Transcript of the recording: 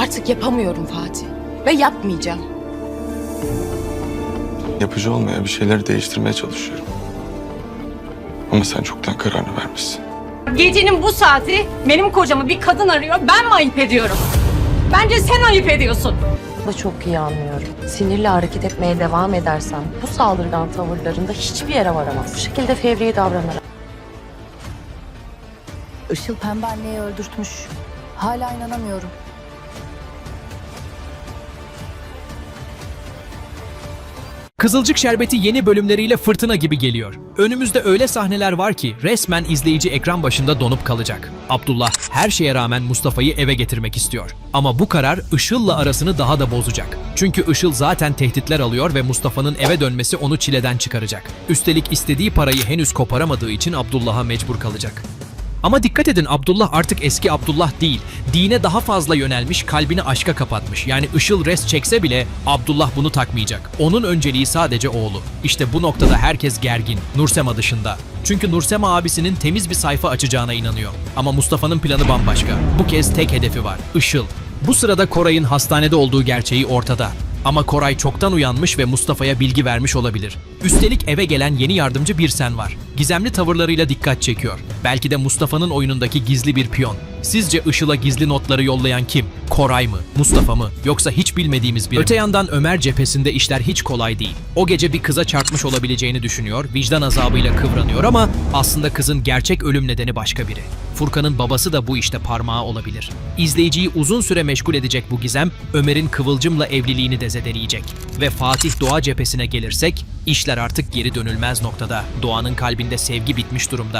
Artık yapamıyorum Fatih. Ve yapmayacağım. Yapıcı olmaya bir şeyleri değiştirmeye çalışıyorum. Ama sen çoktan kararını vermişsin. Gecenin bu saati benim kocamı bir kadın arıyor. Ben mi ayıp ediyorum? Bence sen ayıp ediyorsun. da çok iyi anlıyorum. Sinirle hareket etmeye devam edersen bu saldırgan tavırlarında hiçbir yere varamaz. Bu şekilde fevri davranarak. Işıl pembe anneyi öldürtmüş. Hala inanamıyorum. Kızılcık Şerbeti yeni bölümleriyle fırtına gibi geliyor. Önümüzde öyle sahneler var ki resmen izleyici ekran başında donup kalacak. Abdullah her şeye rağmen Mustafa'yı eve getirmek istiyor. Ama bu karar Işıl'la arasını daha da bozacak. Çünkü Işıl zaten tehditler alıyor ve Mustafa'nın eve dönmesi onu çileden çıkaracak. Üstelik istediği parayı henüz koparamadığı için Abdullah'a mecbur kalacak. Ama dikkat edin Abdullah artık eski Abdullah değil. Dine daha fazla yönelmiş, kalbini aşka kapatmış. Yani Işıl res çekse bile Abdullah bunu takmayacak. Onun önceliği sadece oğlu. İşte bu noktada herkes gergin, Nursema dışında. Çünkü Nursema abisinin temiz bir sayfa açacağına inanıyor. Ama Mustafa'nın planı bambaşka. Bu kez tek hedefi var, Işıl. Bu sırada Koray'ın hastanede olduğu gerçeği ortada. Ama Koray çoktan uyanmış ve Mustafa'ya bilgi vermiş olabilir. Üstelik eve gelen yeni yardımcı bir sen var. Gizemli tavırlarıyla dikkat çekiyor. Belki de Mustafa'nın oyunundaki gizli bir piyon. Sizce Işıl'a gizli notları yollayan kim? Koray mı? Mustafa mı? Yoksa hiç bilmediğimiz biri? Öte yandan Ömer cephesinde işler hiç kolay değil. O gece bir kıza çarpmış olabileceğini düşünüyor, vicdan azabıyla kıvranıyor ama aslında kızın gerçek ölüm nedeni başka biri. Furkan'ın babası da bu işte parmağı olabilir. İzleyiciyi uzun süre meşgul edecek bu gizem, Ömer'in Kıvılcım'la evliliğini de zedeleyecek. Ve Fatih Doğa cephesine gelirsek, işler artık geri dönülmez noktada. Doğanın kalbinde sevgi bitmiş durumda.